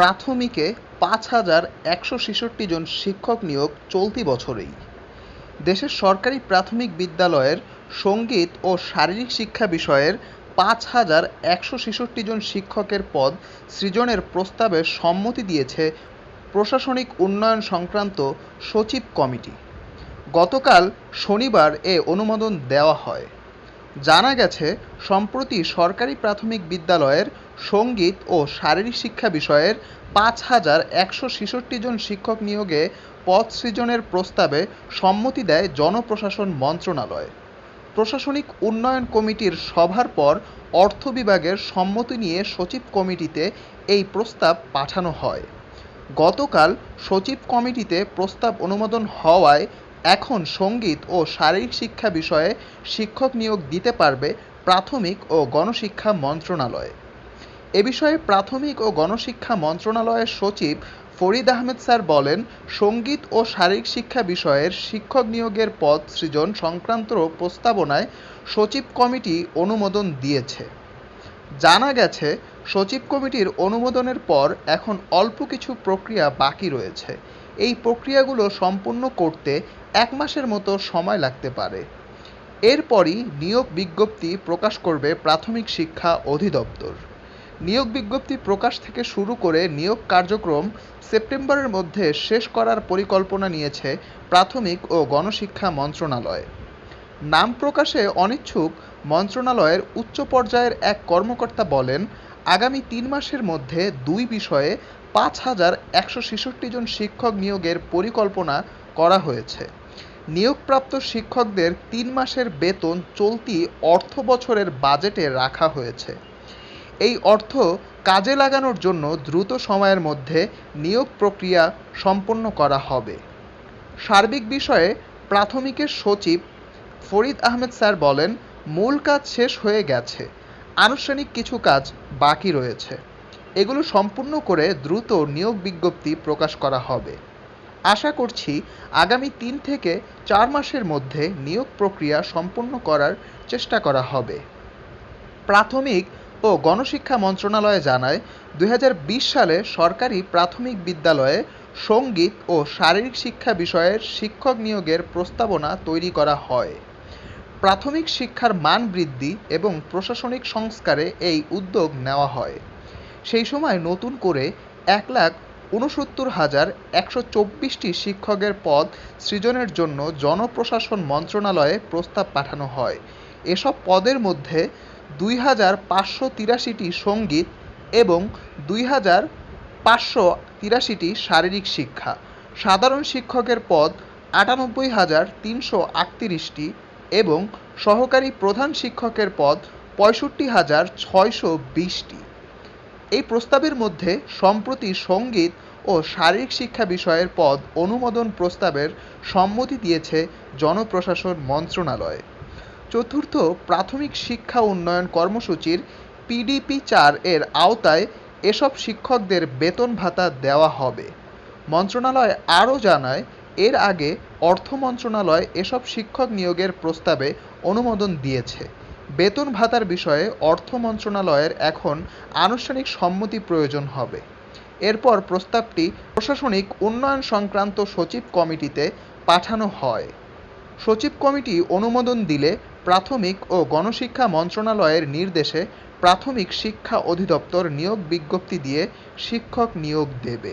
প্রাথমিকে পাঁচ হাজার একশো ছেষট্টি জন শিক্ষক নিয়োগ চলতি বছরেই। দেশের সরকারি প্রাথমিক বিদ্যালয়ের সংগীত ও শারীরিক শিক্ষা বিষয়ের পাঁচ হাজার একশো ছেষট্টি জন শিক্ষকের পদ সৃজনের প্রস্তাবে সম্মতি দিয়েছে প্রশাসনিক উন্নয়ন সংক্রান্ত সচিব কমিটি। গতকাল শনিবার এ অনুমোদন দেওয়া হয়। জানা গেছে, সম্প্রতি সরকারি প্রাথমিক বিদ্যালয়ের সংগীত ও শারীরিক শিক্ষা বিষয়ের পাঁচ হাজার একশো ছেষট্টি জন শিক্ষক নিয়োগে পদ সৃজনের প্রস্তাবে সম্মতি দেয় জনপ্রশাসন মন্ত্রণালয়। প্রশাসনিক উন্নয়ন কমিটির সভার পর অর্থ বিভাগের সম্মতি নিয়ে সচিব কমিটিতে এই প্রস্তাব পাঠানো হয়। গতকাল সচিব কমিটিতে প্রস্তাব অনুমোদন হওয়ায় এখন সংগীত ও শারীরিক শিক্ষা বিষয়ে শিক্ষক নিয়োগ দিতে পারবে প্রাথমিক ও গণশিক্ষা মন্ত্রণালয়। এ বিষয়ে প্রাথমিক ও গণশিক্ষা মন্ত্রণালয়ের সচিব ফরিদ আহমেদ স্যার বলেন, সংগীত ও শারীরিক শিক্ষা বিষয়ের শিক্ষক নিয়োগের পদ সৃজন সংক্রান্ত প্রস্তাবনায় সচিব কমিটি অনুমোদন দিয়েছে। জানা গেছে, সচিব কমিটির অনুমোদনের পর এখন অল্প কিছু প্রক্রিয়া বাকি রয়েছে। এই প্রক্রিয়াগুলো সম্পূর্ণ করতে এক মাসের মতো সময় লাগতে পারে। এরপরই নিয়োগ বিজ্ঞপ্তি প্রকাশ করবে প্রাথমিক শিক্ষা অধিদপ্তর। নিয়োগ বিজ্ঞপ্তি প্রকাশ থেকে শুরু করে নিয়োগ কার্যক্রম সেপ্টেম্বরের মধ্যে শেষ করার পরিকল্পনা নিয়েছে প্রাথমিক ও গণশিক্ষা মন্ত্রণালয়। নাম প্রকাশে অনিচ্ছুক মন্ত্রণালয়ের উচ্চ পর্যায়ের এক কর্মকর্তা বলেন, আগামী তিন মাসের মধ্যে দুই বিষয়ে পাঁচ হাজার একশো ছেষট্টি জন শিক্ষক নিয়োগের পরিকল্পনা করা হয়েছে। নিয়োগপ্রাপ্ত শিক্ষকদের তিন মাসের বেতন চলতি অর্থ বছরের বাজেটে রাখা হয়েছে। এই অর্থ কাজে লাগানোর জন্য দ্রুত সময়ের মধ্যে নিয়োগ প্রক্রিয়া সম্পন্ন করা হবে। সার্বিক বিষয়ে প্রাথমিকের সচিব ফরিদ আহমেদ স্যার বলেন মূল কাজ শেষ হয়ে গেছে। আনুষ্ঠানিক কিছু কাজ বাকি রয়েছে। এগুলো সম্পূর্ণ করে দ্রুত নিয়োগ বিজ্ঞপ্তি প্রকাশ করা হবে। আশা করছি আগামী তিন থেকে চার মাসের মধ্যে নিয়োগ প্রক্রিয়া সম্পন্ন করার চেষ্টা করা হবে। প্রাথমিক ও গণশিক্ষা মন্ত্রণালয় জানায়, দুই হাজার বিশ সালে সরকারি প্রাথমিক বিদ্যালয়ে সংগীত ও শারীরিক শিক্ষা বিষয়ের শিক্ষক নিয়োগের প্রস্তাবনা তৈরি করা হয়। প্রাথমিক শিক্ষার মান বৃদ্ধি এবং প্রশাসনিক সংস্কারে এই উদ্যোগ নেওয়া হয়। সেই সময় নতুন করে এক লাখ ঊনসত্তর হাজার একশো চব্বিশটি শিক্ষকের পদ সৃজনের জন্য জনপ্রশাসন মন্ত্রণালয়ে প্রস্তাব পাঠানো হয়। এসব পদের মধ্যে দুই হাজার পাঁচশো তিরাশিটি সংগীত এবং দুই হাজার পাঁচশো তিরাশিটি শারীরিক শিক্ষা। সাধারণ শিক্ষকের পদ আটানব্বই হাজার তিনশো আটত্রিশটি এবং সহকারী প্রধান শিক্ষকের পদ পঁয়ষট্টি হাজার ছয়শো বিশটি। এই প্রস্তাবের মধ্যে সম্প্রতি সংগীত ও শারীরিক শিক্ষা বিষয়ের পদ অনুমোদন প্রস্তাবের সম্মতি দিয়েছে জনপ্রশাসন মন্ত্রণালয়। চতুর্থ প্রাথমিক শিক্ষা উন্নয়ন কর্মসূচির পিডিপি চার এর আওতায় এসব শিক্ষকদের বেতন ভাতা দেওয়া হবে। মন্ত্রণালয় আরও জানায় এর আগে অর্থ মন্ত্রণালয় এসব শিক্ষক নিয়োগের প্রস্তাবে অনুমোদন দিয়েছে। বেতন ভাতার বিষয়ে অর্থ মন্ত্রণালয়ের এখন আনুষ্ঠানিক সম্মতি প্রয়োজন হবে। এরপর প্রস্তাবটি প্রশাসনিক উন্নয়ন সংক্রান্ত সচিব কমিটিতে পাঠানো হয়। সচিব কমিটি অনুমোদন দিলে প্রাথমিক ও গণশিক্ষা মন্ত্রণালয়ের নির্দেশে প্রাথমিক শিক্ষা অধিদপ্তর নিয়োগ বিজ্ঞপ্তি দিয়ে শিক্ষক নিয়োগ দেবে।